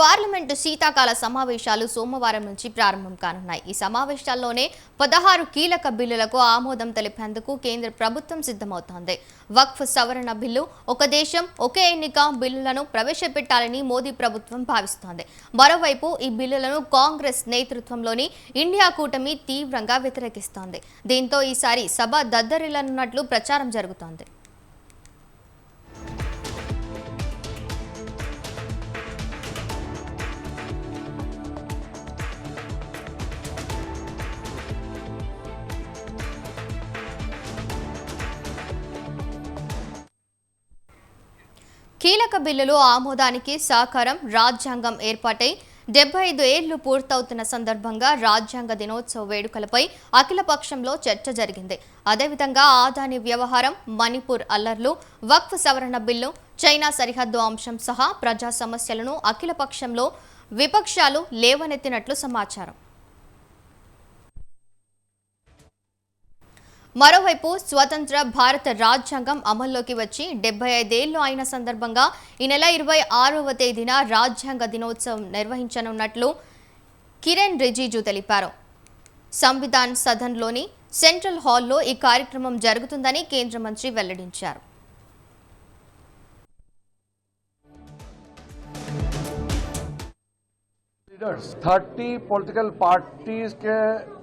Parliament శీతాకాల సమావేశాలు సోమవారం నుంచి ప్రారంభం కానున్నాయి. ఈ సమావేశాల్లోనే పదహారు కీలక బిల్లులకు ఆమోదం తెలిపేందుకు కేంద్ర ప్రభుత్వం సిద్ధమవుతోంది. వక్ఫ్ సవరణ బిల్లు ఒక దేశం ఒకే ఎన్నిక బిల్లులను ప్రవేశపెట్టాలని మోదీ ప్రభుత్వం భావిస్తోంది. మరోవైపు ఈ బిల్లులను కాంగ్రెస్ నేతృత్వంలోని ఇండియా కూటమి తీవ్రంగా వ్యతిరేకిస్తోంది. దీంతో ఈసారి సభ దద్దరిల్లనున్నట్లు ప్రచారం జరుగుతోంది. కీలక బిల్లులు ఆమోదానికి సహకారం రాజ్యాంగం ఏర్పాటై డెబ్బై ఐదు ఏళ్ళు పూర్తవుతున్న సందర్భంగా రాజ్యాంగ దినోత్సవ వేడుకలపై అఖిల పక్షంలో చర్చ జరిగింది. అదేవిధంగా ఆదాని వ్యవహారం మణిపూర్ అల్లర్లు వక్ఫ్ సవరణ బిల్లు చైనా సరిహద్దు అంశం సహా ప్రజా సమస్యలను అఖిల పక్షంలో విపక్షాలు లేవనెత్తినట్లు సమాచారం. మరోవైపు స్వతంత్ర భారత రాజ్యాంగం అమల్లోకి వచ్చి డెబ్బై ఐదేళ్ళు అయిన సందర్భంగా ఈ నెల ఇరవై ఆరవ తేదీన రాజ్యాంగ దినోత్సవం నిర్వహించనున్నట్లు కిరణ్ రిజిజు తెలిపారు. సంవిధాన్ సదన్లోని సెంట్రల్ హాల్లో ఈ కార్యక్రమం జరుగుతుందని కేంద్ర మంత్రి వెల్లడించారు. लीडर्स 30 पॉलिटिकल पार्टीज़ के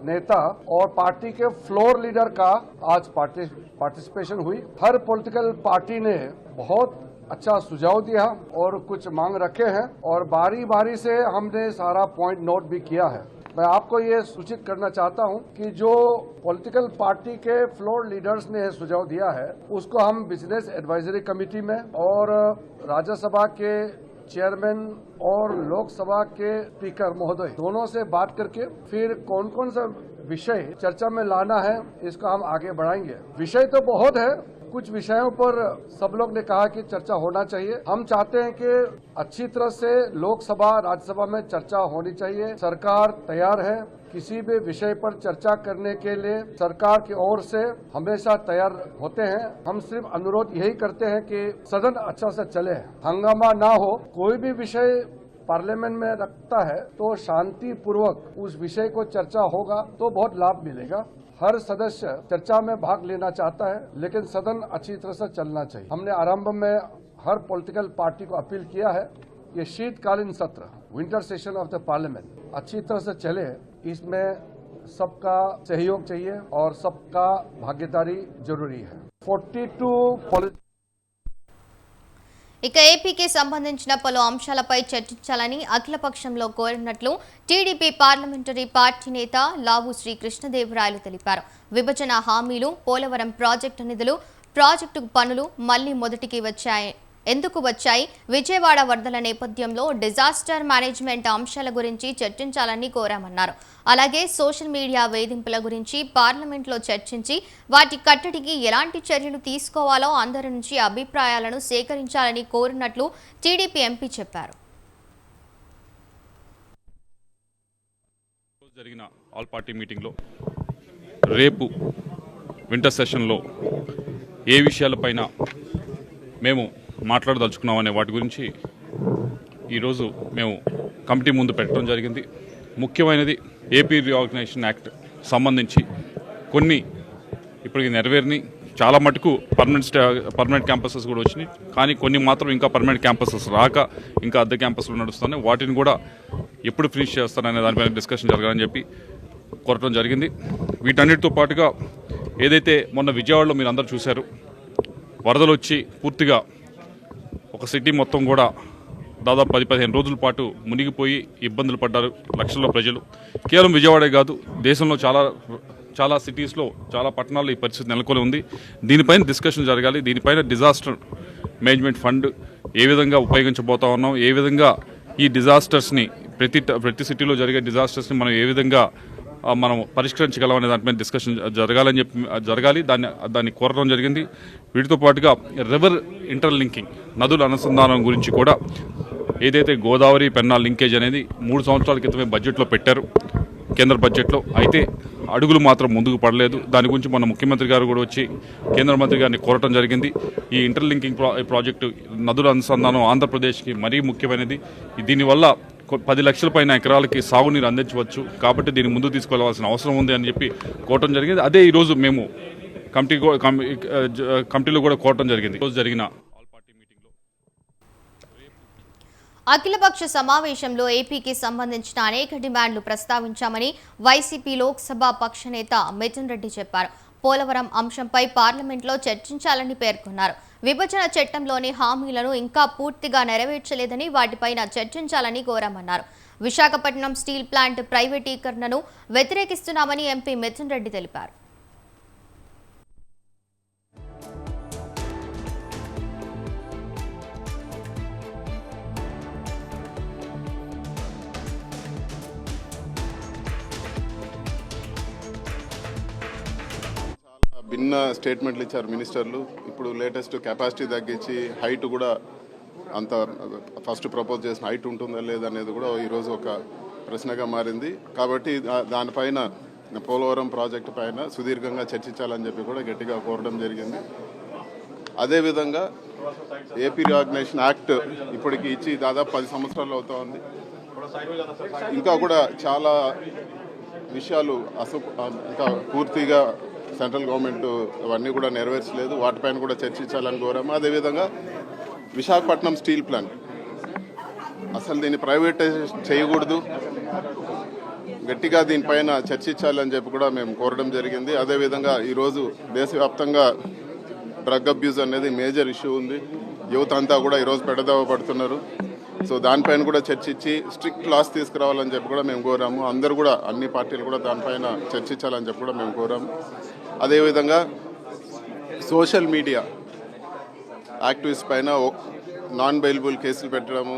नेता और पार्टी के फ्लोर लीडर का आज पार्टिसिपेशन हुई। हर पॉलिटिकल पार्टी ने बहुत अच्छा सुझाव दिया और कुछ मांग रखे हैं और बारी बारी से हमने सारा पॉइंट नोट भी किया है। मैं आपको ये सूचित करना चाहता हूँ कि जो पॉलिटिकल पार्टी के फ्लोर लीडर्स ने सुझाव दिया है, उसको हम बिज़नेस एडवाइजरी कमेटी में और राज्यसभा के चेयरमैन और लोकसभा के स्पीकर महोदय, दोनों से बात करके फिर कौन कौन सा विषय चर्चा में लाना है, इसको हम आगे बढ़ाएँगे। विषय तो बहुत है कुछ विषयों पर सब लोग ने कहा कि चर्चा होना चाहिए। हम चाहते हैं कि अच्छी तरह से लोकसभा, राज्यसभा में चर्चा होनी चाहिए। सरकार तैयार है किसी भी विषय पर चर्चा करने के लिए। सरकार की ओर से हमेशा तैयार होते हैं। हम सिर्फ़ अनुरोध यही करते हैं कि सदन अच्छा से चले। हंगामा ना हो, कोई भी विषय पार्लियामेंट में रखता है तो शांति पूर्वक उस विषय को चर्चा होगा तो बहुत लाभ मिलेगा। हर सदस्य चर्चा में भाग लेना चाहता है, लेकिन सदन अच्छी तरह से चलना चाहिए। हमने आरंभ में हर पॉलिटिकल पार्टी को अपील किया है ये शीतकालीन सत्र winter session of the parliament अच्छी तरह से चले। इसमें सबका सहयोग चाहिए और सबका भागीदारी ज़रूरी है। 42 ఇక ఏపీకి సంబంధించిన పలు అంశాలపై చర్చించాలని అఖిలపక్షంలో కోరినట్లు టీడీపీ పార్లమెంటరీ పార్టీ నేత లావు శ్రీకృష్ణదేవరాయలు తెలిపారు. విభజన హామీలు పోలవరం ప్రాజెక్టు నిధులు ప్రాజెక్టు పనులు మళ్ళీ మొదటికి వచ్చాయి. ఎందుకు వచ్చాయి? విజయవాడ వరదల నేపథ్యంలో డిజాస్టర్ మేనేజ్మెంట్ అంశాల గురించి చర్చించాలని కోరామన్నారు. అలాగే సోషల్ మీడియా వేధింపుల గురించి పార్లమెంట్లో చర్చించి వాటి కట్టడికి ఎలాంటి చర్యలు తీసుకోవాలో అందరి నుంచి అభిప్రాయాలను సేకరించాలని కోరినట్లు టీడీపీ ఎంపీ చెప్పారు. జరిగిన ఆల్ పార్టీ మీటింగ్లో రేపు వింటర్ సెషన్లో ఏ విషయాలపైన మేము మాట్లాడదలుచుకున్నాం అనే వాటి గురించి ఈరోజు మేము కమిటీ ముందు పెట్టడం జరిగింది. ముఖ్యమైనది ఏపీ రీఆర్గనైజేషన్ యాక్ట్ సంబంధించి కొన్ని ఇప్పటికి నెరవేరిని చాలా మటుకు పర్మనెంట్ పర్మనెంట్ క్యాంపసెస్ కూడా వచ్చినాయి. కానీ కొన్ని మాత్రం ఇంకా పర్మనెంట్ క్యాంపసెస్ రాక ఇంకా అద్దె క్యాంపస్లు నడుస్తున్నాయి. వాటిని కూడా ఎప్పుడు ఫినిష్ చేస్తారనే దానిపైన డిస్కషన్ జరగాలని చెప్పి కోరటం జరిగింది. వీటన్నిటితో పాటుగా ఏదైతే మొన్న విజయవాడలో మీరు అందరూ చూశారు వరదలు వచ్చి పూర్తిగా ఒక సిటీ మొత్తం కూడా దాదాపు పది పదిహేను రోజుల పాటు మునిగిపోయి ఇబ్బందులు పడ్డారు లక్షల్లో ప్రజలు. కేవలం విజయవాడే కాదు దేశంలో చాలా చాలా సిటీస్లో చాలా పట్టణాల్లో ఈ పరిస్థితి నెలకొని ఉంది. దీనిపైన డిస్కషన్ జరగాలి. దీనిపైన డిజాస్టర్ మేనేజ్మెంట్ ఫండ్ ఏ విధంగా ఉపయోగించబోతా ఉన్నాం ఏ విధంగా ఈ డిజాస్టర్స్ని ప్రతి ప్రతి సిటీలో జరిగే డిజాస్టర్స్ని మనం ఏ విధంగా మనం పరిష్కరించగలం అనే మీద డిస్కషన్ జరగాలని చెప్పి జరగాలి. దాన్ని దాన్ని కోరడం జరిగింది. వీటితో పాటుగా రివర్ ఇంటర్లింకింగ్ నదుల అనుసంధానం గురించి కూడా ఏదైతే గోదావరి పెన్నా లింకేజ్ అనేది మూడు సంవత్సరాల క్రితమే బడ్జెట్లో పెట్టారు కేంద్ర బడ్జెట్లో అయితే అడుగులు మాత్రం ముందుకు పడలేదు. దాని గురించి మన ముఖ్యమంత్రి గారు కూడా వచ్చి కేంద్ర మంత్రి గారిని కోరటం జరిగింది. ఈ ఇంటర్లింకింగ్ ప్రా ప్రాజెక్టు నదుల అనుసంధానం ఆంధ్రప్రదేశ్కి మరీ ముఖ్యమైనది. దీనివల్ల పది లక్షల పైన ఎకరాలకి సాగునీరు అందించవచ్చు. కాబట్టి దీన్ని ముందు తీసుకెళ్ళవలసిన అవసరం ఉంది అని చెప్పి కోరటం జరిగింది. అదే ఈరోజు మేము కమిటీ కమిటీలో కూడా కోరటం జరిగింది. ఈరోజు జరిగిన పార్టీ మీటింగ్లో అఖిలపక్ష సమావేశంలో ఏపీకి సంబంధించిన అనేక డిమాండ్లు ప్రస్తావించామని వైసీపీ లోక్సభ పక్ష నేత మిథున్ రెడ్డి చెప్పారు. పోలవరం అంశంపై పార్లమెంట్లో చర్చించాలని పేర్కొన్నారు. విభజన చట్టంలోని హామీలను ఇంకా పూర్తిగా నెరవేర్చలేదని వాటిపైన చర్చించాలని కోరామన్నారు. విశాఖపట్నం స్టీల్ ప్లాంట్ ప్రైవేటీకరణను వ్యతిరేకిస్తున్నామని ఎంపీ మిథున్ రెడ్డి తెలిపారు. భిన్న స్టేట్మెంట్లు ఇచ్చారు మినిస్టర్లు. ఇప్పుడు లేటెస్ట్ కెపాసిటీ తగ్గించి హైట్ కూడా అంత ఫస్ట్ ప్రపోజ్ చేసిన హైట్ ఉంటుందా లేదా అనేది కూడా ఈరోజు ఒక ప్రశ్నగా మారింది. కాబట్టి దానిపైన పోలవరం ప్రాజెక్టు పైన సుదీర్ఘంగా చర్చించాలని చెప్పి కూడా గట్టిగా కోరడం జరిగింది. అదేవిధంగా ఏపీ రిఆర్గనైజేషన్ యాక్ట్ ఇప్పటికి ఇచ్చి దాదాపు పది సంవత్సరాలు అవుతా ఉంది. ఇంకా కూడా చాలా విషయాలు అసలు ఇంకా పూర్తిగా సెంట్రల్ గవర్నమెంట్ అవన్నీ కూడా నెరవేర్చలేదు. వాటిపైన కూడా చర్చించాలని కోరాము. అదేవిధంగా విశాఖపట్నం స్టీల్ ప్లాంట్. అసలు దీన్ని ప్రైవేటైజేషన్ చేయకూడదు. గట్టిగా దీనిపైన చర్చించాలని చెప్పి కూడా మేము కోరడం జరిగింది. అదేవిధంగా ఈరోజు దేశవ్యాప్తంగా డ్రగ్ అబ్యూజ్ అనేది మేజర్ ఇష్యూ ఉంది. యువత అంతా కూడా ఈరోజు పెడదవ పడుతున్నారు. సో దానిపైన కూడా చర్చించి స్ట్రిక్ట్ లాస్ తీసుకురావాలని చెప్పి కూడా మేము కోరాము. అందరూ కూడా అన్ని పార్టీలు కూడా దానిపైన చర్చించాలని చెప్పి కూడా మేము కోరాము. అదేవిధంగా సోషల్ మీడియా యాక్టివిస్ట్ పైన నాన్ బెయిలబుల్ కేసులు పెట్టడము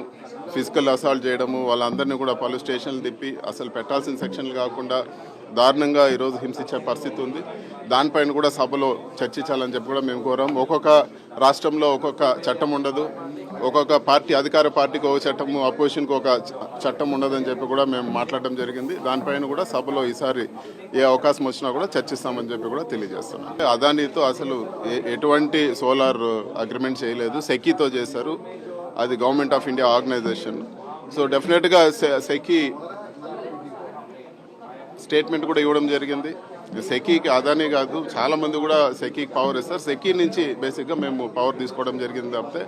ఫిజికల్ అసాల్ట్ చేయడము వాళ్ళందరినీ కూడా పలు స్టేషన్లు తిప్పి అసలు పెట్టాల్సిన సెక్షన్లు కాకుండా దారుణంగా ఈరోజు హింసించే పరిస్థితి ఉంది. దానిపైన కూడా సభలో చర్చించాలని చెప్పి కూడా మేము కోరాం. ఒక్కొక్క రాష్ట్రంలో ఒక్కొక్క చట్టం ఉండదు. ఒక్కొక్క పార్టీ అధికార పార్టీకి ఒక చట్టము అపోజిషన్కి ఒక చట్టం ఉండదని చెప్పి కూడా మేము మాట్లాడడం జరిగింది. దానిపైన కూడా సభలో ఈసారి ఏ అవకాశం వచ్చినా కూడా చర్చిస్తామని చెప్పి కూడా తెలియజేస్తున్నాం. అదానితో అసలు ఏ- ఎటువంటి సోలార్ అగ్రిమెంట్ చేయలేదు. సెకీతో చేశారు. అది government of India organisation. So డెఫినెట్గా సె- సెకీ స్టేట్మెంట్ కూడా ఇవ్వడం జరిగింది. సెకీకి అదానే కాదు చాలా మంది కూడా సెకీకి పవర్ ఇస్తారు. సెకీ నుంచి బేసిక్గా మేము పవర్ తీసుకోవడం జరిగింది తప్పితే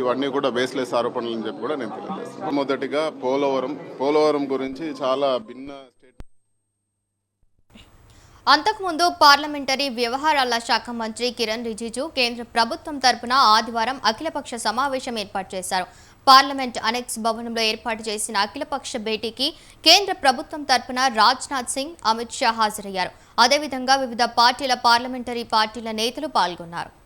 ఇవన్నీ కూడా బేస్లెస్ ఆరోపణలు అని చెప్పి కూడా నేను తెలియజేస్తాను. మొదటిగా పోలవరం పోలవరం గురించి చాలా భిన్న స్టేట్ అంతకుముందు పార్లమెంటరీ వ్యవహారాల శాఖ మంత్రి కిరణ్ రిజిజు కేంద్ర ప్రభుత్వం తరపున ఆదివారం అఖిలపక్ష సమావేశం ఏర్పాటు చేశారు. పార్లమెంట్ అనెక్స్ భవనంలో ఏర్పాటు చేసిన అఖిలపక్ష భేటీకి కేంద్ర ప్రభుత్వం తరపున రాజ్నాథ్ సింగ్ అమిత్ షా హాజరయ్యారు. అదేవిధంగా వివిధ పార్టీల పార్లమెంటరీ పార్టీల నేతలు పాల్గొన్నారు.